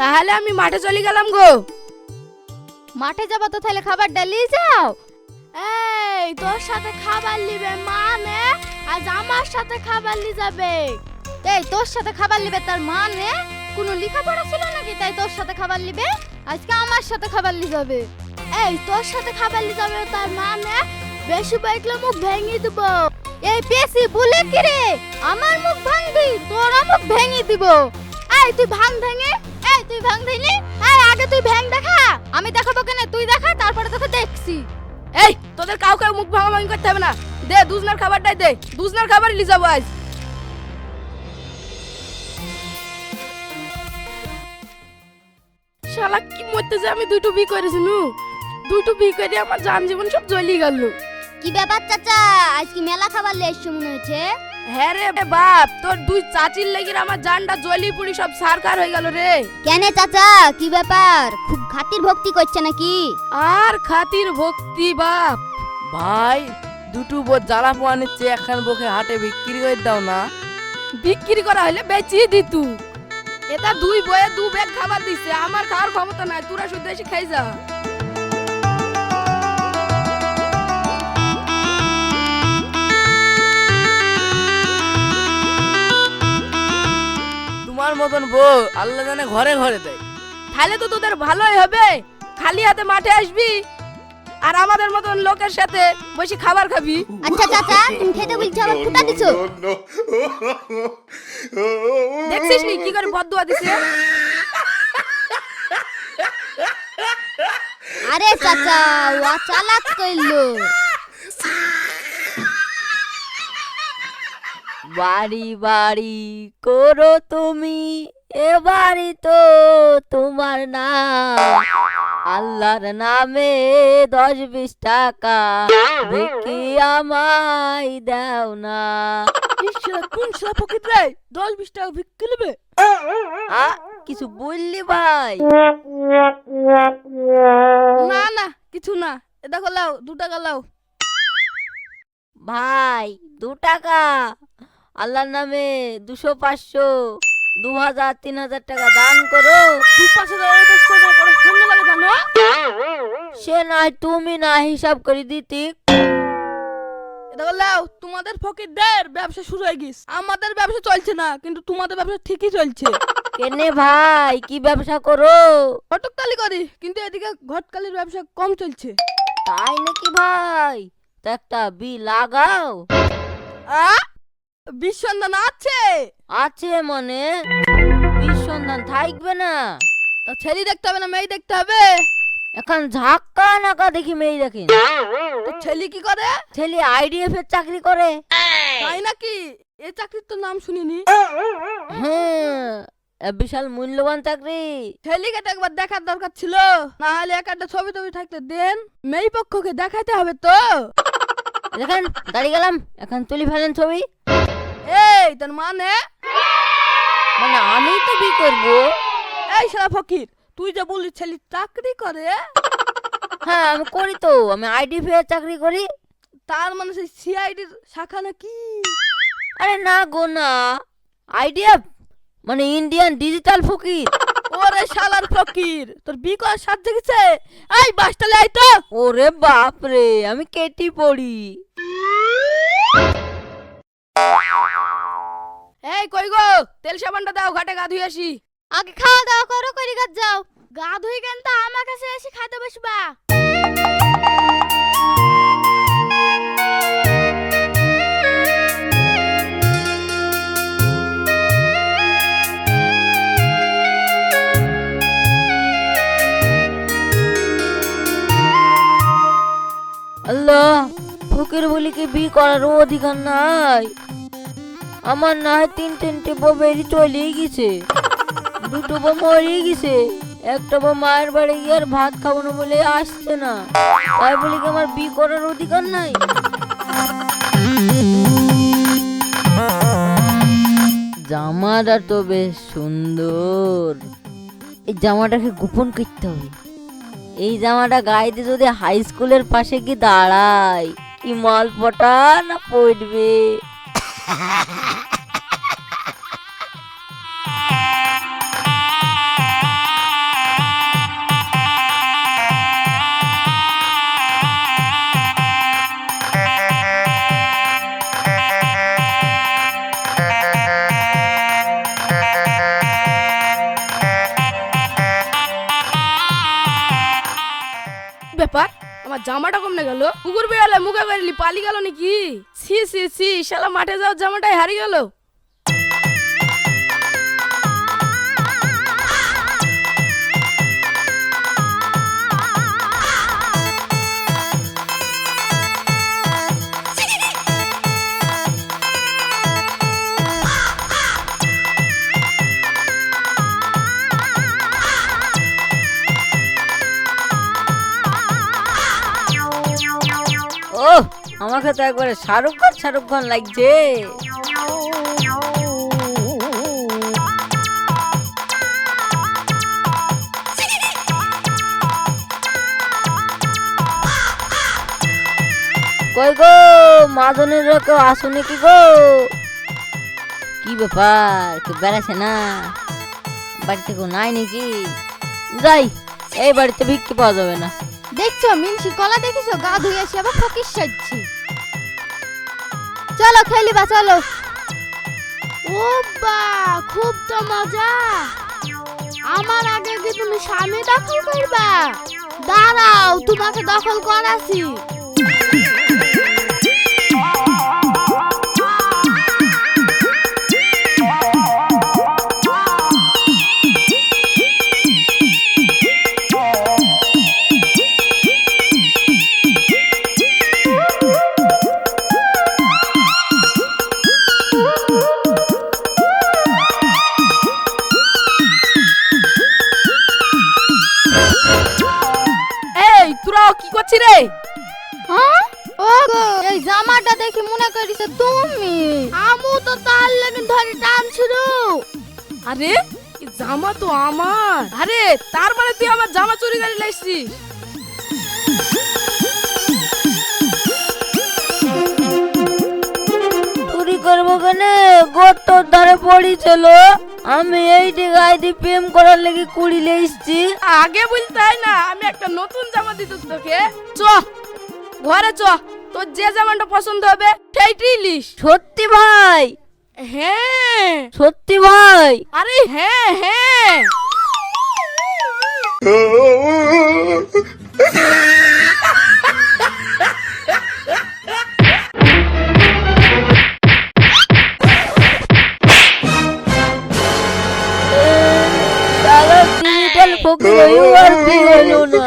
তাহলে আমি মাঠে চলে গেলাম গো। মাঠে যাবা তো তাহলে খাবার ডালিয়ে যাও। এই তোর সাথে খাবার নিবে মানে? আজ আমার সাথে খাবার নিয়ে যাবে। এই তোর সাথে খাবার নিবে তার মানে? কোনো লেখাপড়া ছিল নাকি তাই তোর সাথে খাবার নিবে? আজকে আমার সাথে খাবার নিয়ে যাবে। এই তোর সাথে খাবার নিয়ে যাবে তার মানে? বেশি বাইকলে মুখ ভেঙে দেবো। এই পেশি বলে কি রে? আমার মুখ ভাঙবি তোর মুখ ভেঙে দিব। এই তুই ভাঙ ভেঙে আগে তুই ভেঙ দেখা। আমি দেখাবো কেন? তুই দেখা তারপরে তোকে দেখছি। এই তোদের কাউকে মুখ ভাঙা ভাঙি করতে হবে না। দে দুজনার খাবারটাই দে। দুজনার খাবার নিয়ে যাব আজ। শালা কি মরতে যে আমি দুইটো বি করেছি নু? দুইটো বি করে আমার জান জীবন সব জ্বলিয়ে গেল। কি ব্যাপার চাচা? আজ কি মেলা খাবার লে এসছো মনে হচ্ছে হ্যাঁ রে বাপ তোর দুই চাচির লেগির আমার জানটা জ্বলি পুড়ি সব সারকার হয়ে গেল রে। কেন চাচা কি ব্যাপার? খুব খাতির ভক্তি করছে নাকি? আর খাতির ভক্তি বাপ। ভাই দুটো বোধ জ্বালা পোয়ানের চেয়ে একখান বকে হাটে বিক্রি করে দাও না। বিক্রি করা হলে বেচিয়ে দিতু এটা দুই বয়ে দু ব্যাগ খাবার দিছে আমার খাওয়ার ক্ষমতা নাই তোরা শুধু এসে খাই যা। তোমার মতন বউ আল্লাহ জানে ঘরে ঘরে দেয়। তাহলে তো তোদের ভালোই হবে। খালি হাতে মাঠে আসবি আর আমাদের মতন লোকের সাথে বসে খাবার খাবি। আচ্ছা চাচা তুমি খেতে বলছো আবার ফুটা দিছো? দেখছিস নি কি করে বদুয়া দিছে? আরে চাচা ওয়া চালাক কইলো। বাড়ি বাড়ি করো তুমি এ বাড়ি তো তোমার না। আল্লাহর নামে দশ বিশ টাকা ভিকি আমায় দাও না। কোন সালা রে? দশ বিশ টাকা বিক্রি নেবে কিছু বললি ভাই? না না কিছু না। এ দেখো লাও দু টাকা লাও। ভাই দু টাকা? আল্লাহর নামে দুশো পাঁচশো দু হাজার তিন হাজার টাকা দান করো। সে নয় তুমি না হিসাব করে দিতি। লাও তোমাদের ফকিরদের ব্যবসা শুরু হয়ে গেছে। আমাদের ব্যবসা চলছে না কিন্তু তোমাদের ব্যবসা ঠিকই চলছে। কেনে ভাই কি ব্যবসা করো? ঘটককালি করি কিন্তু এদিকে ঘটকালির ব্যবসা কম চলছে। তাই নাকি ভাই? তা একটা বি লাগাও। আ? বিশ্বন্দন আছে? আছে মনে? বীর সন্ধান থাকবে না। তা ছেলে দেখতে হবে না মেয়ে দেখতে হবে? এখন ঝাক্কা নাকা দেখি মেয়ে দেখেন তো ছেলে কি করে? ছেলে আইডিএফ এর চাকরি করে। তাই নাকি? এ চাকরির তো নাম শুনিনি। হ্যাঁ বিশাল মূল্যবান চাকরি। ছেলেকে তো একবার দেখার দরকার ছিল। না হলে এক একটা ছবি টবি থাকতে দেন। মেয়ে পক্ষকে দেখাতে হবে তো? দেখেন দাঁড়িয়ে গেলাম এখন তুলি ফেলেন ছবি। এই তোর মানে? মানে আমি তো বি করব? এই সারা ফকির তুই যে বললি ছেলে চাকরি করে? হ্যাঁ আমি করি তো আমি আইডিএফ এর চাকরি করি। তার মানে সেই সিআইডির শাখা নাকি আরে না গো না। আইডিএফ মানে ইন্ডিয়ান ডিজিটাল ফকির। ওরে শালার ফকির তোর বি করার গেছে এই বাসটালে আই তো। ওরে বাপ রে আমি কেটি পড়ি। এই কই গো তেল সাবানটা দাও ঘাটে গা ধুই আসি। আগে খাওয়া দাওয়া করো করি যাও। গা ধুই কেন তা আমার কাছে এসে খাইতে বসবা? আল্লাহ ফকির বলি কি বি করারও অধিকার নাই। আমার না হয় তিন তিনটে বউ বেরিয়ে চলে গেছে। দুটো বউ মরে গেছে। একটা বউ মায়ের বাড়ি গিয়ে আর ভাত খাব না বলে আসছে না। তাই বলি কি আমার বি করার অধিকার নাই? জামাটা তো বেশ সুন্দর। এই জামাটাকে গোপন করতে হবে। এই জামাটা গাইতে যদি হাই স্কুলের পাশে কি দাঁড়ায় কি মাল পটা না পড়বে? ব্যাপার? আমার জামাটা কমনে গেল। কুকুর বিড়ালে মুখে বেরলি পালি গেল নাকি? ছি ছি ছি, শালা মাঠে যাওয়ার জামাটাই হারিয়ে গেল। ও আমাকে তো একবারে শাহরুখ খান শাহরুখ খান লাগছে। কই গো মাদনের কেউ আসুনি কি গো? কি ব্যাপার, কেউ বেড়াচ্ছে না? বাড়িতে কেউ নাই নাকি? যাই, এই বাড়িতে ভিক্ষি পাওয়া যাবে না। দেখছ মিনসির কলা দেখিছো? গা ধুয়ে আসি, আবার ফকির সাজছি। চলো, খেলিবা, চলো। ও বা, খুব তো মজা। আমার আগে কি তুমি স্বামী দখল করবা? দাঁড়াও, তোমাকে দখল করাছি। জামাটা দেখে মনে করিস তুমি। আমু তো তার লেগে ধরে টানছিল। আরে এই জামা তো আমার। আরে তার মানে তুই আমার জামা চুরি করে লাইছিস চুরি করব কেন? গতর ধারে পড়িছিল। আমি এইটি গায়ে দিয়ে প্রেম করার লেগে কুড়িলে এসছি। আগে বলতে হয় না আমি একটা নতুন জামা দিত তোকে। চ ঘরে চ। তোর যে জামাটা পছন্দ হবে সেইটাই লিস সত্যি ভাই। হ্যাঁ। সত্যি ভাই। আরে হ্যাঁ হ্যাঁ। ফকির আর হলো না।